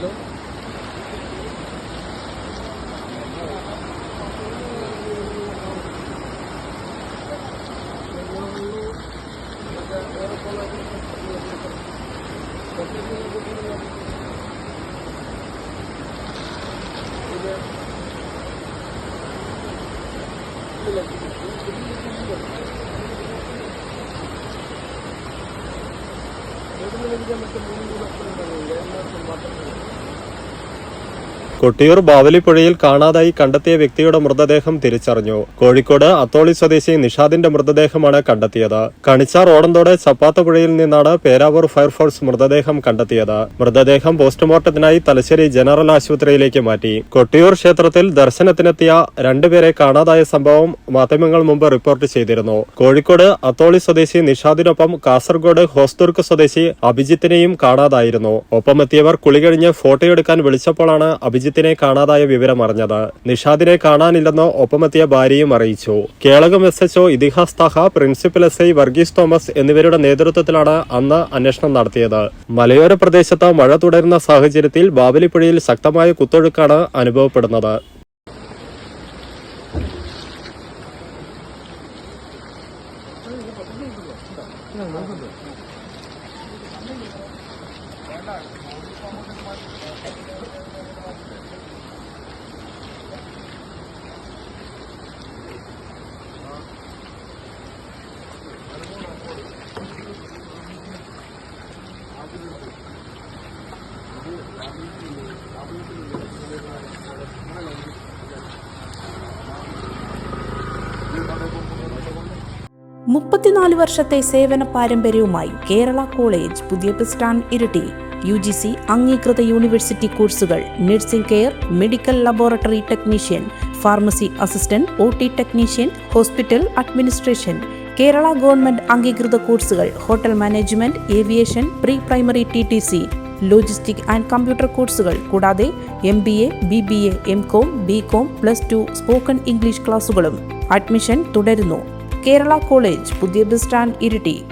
Hello. Thank you. ಎರಡು ಮಂದಿ ಮತ್ತು ಮೂರು ಮಕ್ಕಳು ಎರಡು ಮಾತ್ರ ಮಾತಾಡ್ತಾರೆ കൊട്ടിയൂർ ബാവലിപ്പുഴയിൽ കാണാതായി കണ്ടെത്തിയ വ്യക്തിയുടെ മൃതദേഹം തിരിച്ചറിഞ്ഞു. കോഴിക്കോട് അത്തോളി സ്വദേശി നിഷാദിന്റെ മൃതദേഹമാണ് കണ്ടെത്തിയത്. കണിച്ചാർ ഓടന്തോടെ ചപ്പാത്തപ്പുഴയിൽ നിന്നാണ് പേരാവൂർ ഫയർഫോഴ്സ് മൃതദേഹം കണ്ടെത്തിയത്. മൃതദേഹം പോസ്റ്റ്മോർട്ടത്തിനായി തലശ്ശേരി ജനറൽ ആശുപത്രിയിലേക്ക് മാറ്റി. കൊട്ടിയൂർ ക്ഷേത്രത്തിൽ ദർശനത്തിനെത്തിയ രണ്ടുപേരെ കാണാതായ സംഭവം മാധ്യമങ്ങൾ മുമ്പ് റിപ്പോർട്ട് ചെയ്തിരുന്നു. കോഴിക്കോട് അത്തോളി സ്വദേശി നിഷാദിനൊപ്പം കാസർഗോഡ് ഹോസ്ദുർഗ് സ്വദേശി അഭിജിത്തിനെയും കാണാതായിരുന്നു. ഒപ്പമെത്തിയവർ കുളികഴിഞ്ഞ് ഫോട്ടോയെടുക്കാൻ വിളിച്ചപ്പോഴാണ് അഭിജിത്തിനെ കാണാതായ വിവരം അറിഞ്ഞത് നിഷാദിനെ കാണാനില്ലെന്നോ ഒപ്പമെത്തിയ ഭാര്യയും അറിയിച്ചു. Kelakam S H O Ithihas Thaha principal S I Varghese Thomas എന്നിവരുടെ നേതൃത്വത്തിലാണ് അന്ന് അന്വേഷണം നടത്തിയത്. മലയോര പ്രദേശത്ത് മഴ തുടരുന്ന സാഹചര്യത്തിൽ ബാബലിപ്പുഴയിൽ ശക്തമായ കുത്തൊഴുക്കാണ് അനുഭവപ്പെടുന്നത്. മുപ്പത്തിനാല് വർഷത്തെ സേവന പാരമ്പര്യവുമായി കേരള കോളേജ് പുതിയ bus Iritty U G C അംഗീകൃത യൂണിവേഴ്സിറ്റി കോഴ്സുകൾ nursing care medical laboratory technician pharmacy assistant O T technician hospital administration Kerala government അംഗീകൃത കോഴ്സുകൾ hotel management aviation pre primary T T C logistic and computer കോഴ്സുകൾ കൂടാതെ M B A B B A M com B com plus two spoken English ക്ലാസുകളും admission തുടരുന്നു. Kerala college പുതിയ bus stand Iritty.